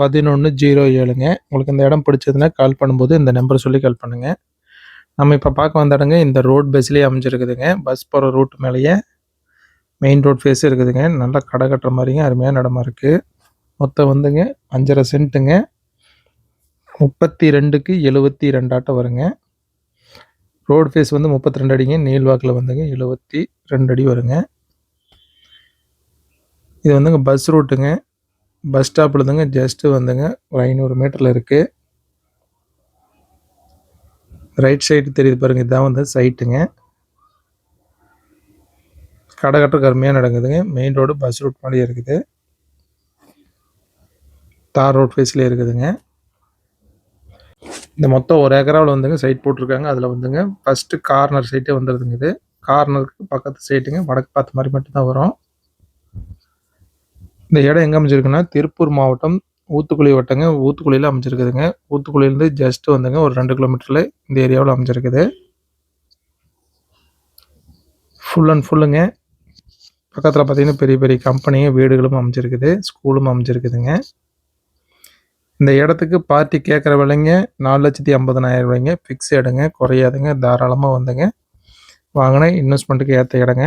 பதினொன்று ஜீரோ ஏழுங்க. உங்களுக்கு இந்த இடம் பிடிச்சதுன்னா கால் பண்ணும்போது இந்த நம்பர் சொல்லி கால் பண்ணுங்கள் நம்ம இப்போ பார்க்க வந்த இடங்க இந்த ரோட் பஸ்லேயே அமைஞ்சிருக்குதுங்க. பஸ் போகிற ரூட் மேலேயே மெயின் ரோட் ஃபேஸ் இருக்குதுங்க. நல்லா கடை கட்டுற மாதிரிங்க அருமையான இடமா இருக்குது மொத்தம் வந்துங்க அஞ்சரை சென்ட்டுங்க. முப்பத்தி ரெண்டுக்கு எழுபத்தி ரெண்டாட்டம் வருங்க. ரோடு ஃபேஸ் வந்து முப்பத்தி ரெண்டு அடிங்க. நீள்வாக்கில் வந்துங்க எழுபத்தி ரெண்டு அடி வருங்க. இது வந்துங்க பஸ் ரூட்டுங்க பஸ் ஸ்டாப்பில் இருந்துங்க ஜஸ்ட்டு வந்துங்க. ஒரு ஐநூறு மீட்டரில் இருக்குது ரைட் சைடு தெரியுது பாருங்க இதுதான் வந்து சைட்டுங்க கடை கட்டுறக்கு கருமையாக நடக்குதுங்க. மெயின் ரோடு பஸ் ரூட் மாதிரியே இருக்குது. தார் ரோட் ஃபேஸ்லேயே இருக்குதுங்க. இந்த மொத்தம் ஒரு ஏக்கராவில் வந்துங்க சைட் போட்டிருக்காங்க. அதில் வந்துங்க ஃபஸ்ட்டு கார்னர் சைட்டே வந்துடுதுங்க இது. கார்னருக்கு பக்கத்து சைட்டுங்க வடக்கு பார்த்த மாதிரி மட்டும்தான் வரும். இந்த இடம் எங்கே அமைஞ்சிருக்குன்னா திருப்பூர் மாவட்டம் ஊத்துக்குழி வட்டங்க ஊத்துக்குழியில் அமைஞ்சிருக்குதுங்க. ஊத்துக்குழியிலேருந்து ஜஸ்ட் வந்துங்க ஒரு ரெண்டு கிலோமீட்டரில் இந்த ஏரியாவில் அமைஞ்சிருக்குது. ஃபுல் அண்ட் ஃபுல்லுங்க பக்கத்தில் பார்த்தீங்கன்னா பெரிய பெரிய கம்பெனியும் வீடுகளும் அமைஞ்சிருக்குது ஸ்கூலும் அமைஞ்சிருக்குதுங்க. இந்த இடத்துக்கு பார்ட்டி கேட்குற விலைங்க நாலு லட்சத்தி ஐம்பதனாயிரம் ரூபாய்ங்க. ஃபிக்ஸ் இடங்க குறையாதுங்க தாராளமாக வந்துங்க. வாங்கின இன்வெஸ்ட்மெண்ட்டுக்கு ஏற்ற இடங்க.